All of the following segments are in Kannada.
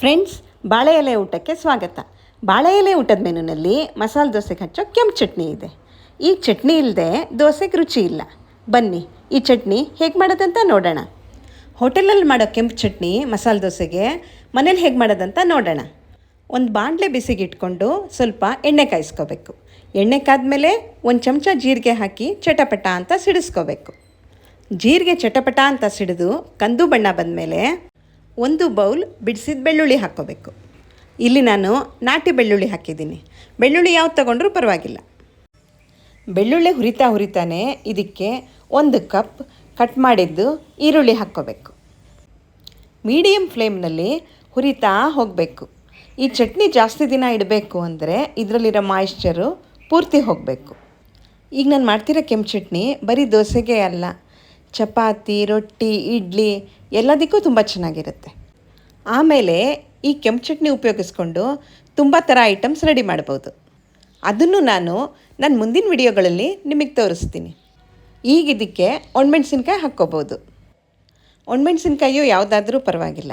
ಫ್ರೆಂಡ್ಸ್, ಬಾಳೆ ಎಲೆ ಊಟಕ್ಕೆ ಸ್ವಾಗತ. ಬಾಳೆ ಎಲೆ ಊಟದ ಮೆನುನಲ್ಲಿ ಮಸಾಲೆ ದೋಸೆಗೆ ಹಚ್ಚೋ ಕೆಂಪು ಚಟ್ನಿ ಇದೆ. ಈ ಚಟ್ನಿ ಇಲ್ಲದೆ ದೋಸೆಗೆ ರುಚಿ ಇಲ್ಲ. ಬನ್ನಿ, ಈ ಚಟ್ನಿ ಹೇಗೆ ಮಾಡೋದಂತ ನೋಡೋಣ. ಹೋಟೆಲಲ್ಲಿ ಮಾಡೋ ಕೆಂಪು ಚಟ್ನಿ, ಮಸಾಲೆ ದೋಸೆಗೆ ಮನೇಲಿ ಹೇಗೆ ಮಾಡೋದಂತ ನೋಡೋಣ. ಒಂದು ಬಾಣಲೆ ಬಿಸಿಗೆ ಇಟ್ಕೊಂಡು ಸ್ವಲ್ಪ ಎಣ್ಣೆ ಕಾಯಿಸ್ಕೋಬೇಕು. ಎಣ್ಣೆ ಕಾದ್ಮೇಲೆ ಒಂದು ಚಮಚ ಜೀರಿಗೆ ಹಾಕಿ ಚಟಪಟ ಅಂತ ಸಿಡಿಸ್ಕೋಬೇಕು. ಜೀರಿಗೆ, ಚಟಪಟ ಅಂತ ಸಿಡಿದು ಕಂದು ಬಣ್ಣ ಬಂದಮೇಲೆ ಒಂದು ಬೌಲ್ ಬಿಡಿಸಿದ ಬೆಳ್ಳುಳ್ಳಿ ಹಾಕ್ಕೋಬೇಕು. ಇಲ್ಲಿ ನಾನು ನಾಟಿ ಬೆಳ್ಳುಳ್ಳಿ ಹಾಕಿದ್ದೀನಿ. ಬೆಳ್ಳುಳ್ಳಿ ಯಾವ್ದು ತಗೊಂಡ್ರೂ ಪರವಾಗಿಲ್ಲ. ಬೆಳ್ಳುಳ್ಳಿ ಹುರಿತಾ ಹುರಿತಾನೆ ಇದಕ್ಕೆ ಒಂದು ಕಪ್ ಕಟ್ ಮಾಡಿದ್ದು ಈರುಳ್ಳಿ ಹಾಕ್ಕೋಬೇಕು. ಮೀಡಿಯಮ್ ಫ್ಲೇಮ್ನಲ್ಲಿ ಹುರಿತಾ ಹೋಗಬೇಕು. ಈ ಚಟ್ನಿ ಜಾಸ್ತಿ ದಿನ ಇಡಬೇಕು ಅಂದರೆ ಇದರಲ್ಲಿರೋ ಮಾಯಿಶ್ಚರು ಪೂರ್ತಿ ಹೋಗಬೇಕು. ಈಗ ನಾನು ಮಾಡ್ತಿರೋ ಕೆಂಪು ಚಟ್ನಿ ಬರೀ ದೋಸೆಗೆ ಅಲ್ಲ ಚಪಾತಿ, ರೊಟ್ಟಿ, ಇಡ್ಲಿ ಎಲ್ಲದಕ್ಕೂ ತುಂಬ ಚೆನ್ನಾಗಿರುತ್ತೆ. ಆಮೇಲೆ ಈ ಕೆಂಪು ಚಟ್ನಿ ಉಪಯೋಗಿಸ್ಕೊಂಡು ತುಂಬ ಥರ ಐಟಮ್ಸ್ ರೆಡಿ ಮಾಡ್ಬೋದು. ಅದನ್ನು ನಾನು ನನ್ನ ಮುಂದಿನ ವಿಡಿಯೋಗಳಲ್ಲಿ ನಿಮಗೆ ತೋರಿಸ್ತೀನಿ. ಈಗ ಇದಕ್ಕೆ ಒಣಮೆಣ್ಸಿನ್ಕಾಯಿ ಹಾಕ್ಕೋಬೋದು. ಒಣಮೆಣ್ಸಿನ್ಕಾಯಿಯು ಯಾವುದಾದ್ರೂ ಪರವಾಗಿಲ್ಲ.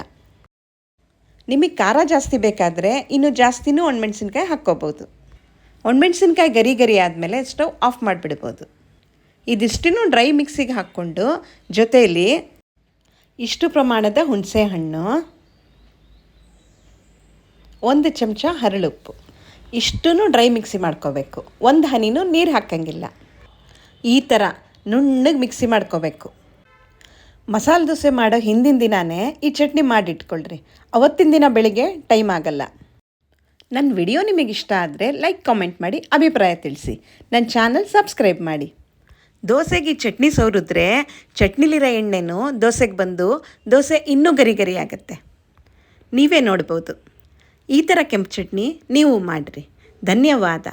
ನಿಮಗೆ ಖಾರ ಜಾಸ್ತಿ ಬೇಕಾದರೆ ಇನ್ನೂ ಜಾಸ್ತಿನೂ ಒಣಮೆಣ್ಸಿನ್ಕಾಯಿ ಹಾಕ್ಕೋಬೋದು. ಒಣಮೆಣ್ಸಿನ್ಕಾಯಿ ಗರಿ ಗರಿ ಆದಮೇಲೆ ಸ್ಟವ್ ಆಫ್ ಮಾಡಿಬಿಡ್ಬೋದು. ಇದಿಷ್ಟನ್ನು ಡ್ರೈ ಮಿಕ್ಸಿಗೆ ಹಾಕ್ಕೊಂಡು ಜೊತೆಯಲ್ಲಿ ಇಷ್ಟು ಪ್ರಮಾಣದ ಹುಣಸೆ ಹಣ್ಣು, ಒಂದು ಚಮಚ ಹರಳುಪ್ಪು ಇಷ್ಟನ್ನು ಡ್ರೈ ಮಿಕ್ಸಿ ಮಾಡ್ಕೋಬೇಕು. ಒಂದು ಹನಿನೂ ನೀರು ಹಾಕಂಗಿಲ್ಲ. ಈ ಥರ ನುಣ್ಣಗೆ ಮಿಕ್ಸಿ ಮಾಡ್ಕೋಬೇಕು. ಮಸಾಲೆ ದೋಸೆ ಮಾಡೋ ಹಿಂದಿನ ದಿನಾನೇ ಈ ಚಟ್ನಿ ಮಾಡಿಟ್ಕೊಳ್ರಿ. ಅವತ್ತಿನ ದಿನ ಬೆಳಿಗ್ಗೆ ಟೈಮ್ ಆಗಲ್ಲ. ನನ್ನ ವಿಡಿಯೋ ನಿಮಗೆ ಇಷ್ಟ ಆದರೆ ಲೈಕ್, ಕಾಮೆಂಟ್ ಮಾಡಿ ಅಭಿಪ್ರಾಯ ತಿಳಿಸಿ. ನನ್ನ ಚಾನಲ್ ಸಬ್ಸ್ಕ್ರೈಬ್ ಮಾಡಿ. ದೋಸೆಗೆ ಚಟ್ನಿ ಸೋರಿದ್ರೆ ಚಟ್ನಿಲಿರೋ ಎಣ್ಣೆನೂ ದೋಸೆಗೆ ಬಂದು ದೋಸೆ ಇನ್ನೂ ಗರಿ ಗರಿ ಆಗುತ್ತೆ ನೀವೇ ನೋಡ್ಬೋದು. ಈ ಥರ ಕೆಂಪು ಚಟ್ನಿ ನೀವು ಮಾಡಿರಿ. ಧನ್ಯವಾದ.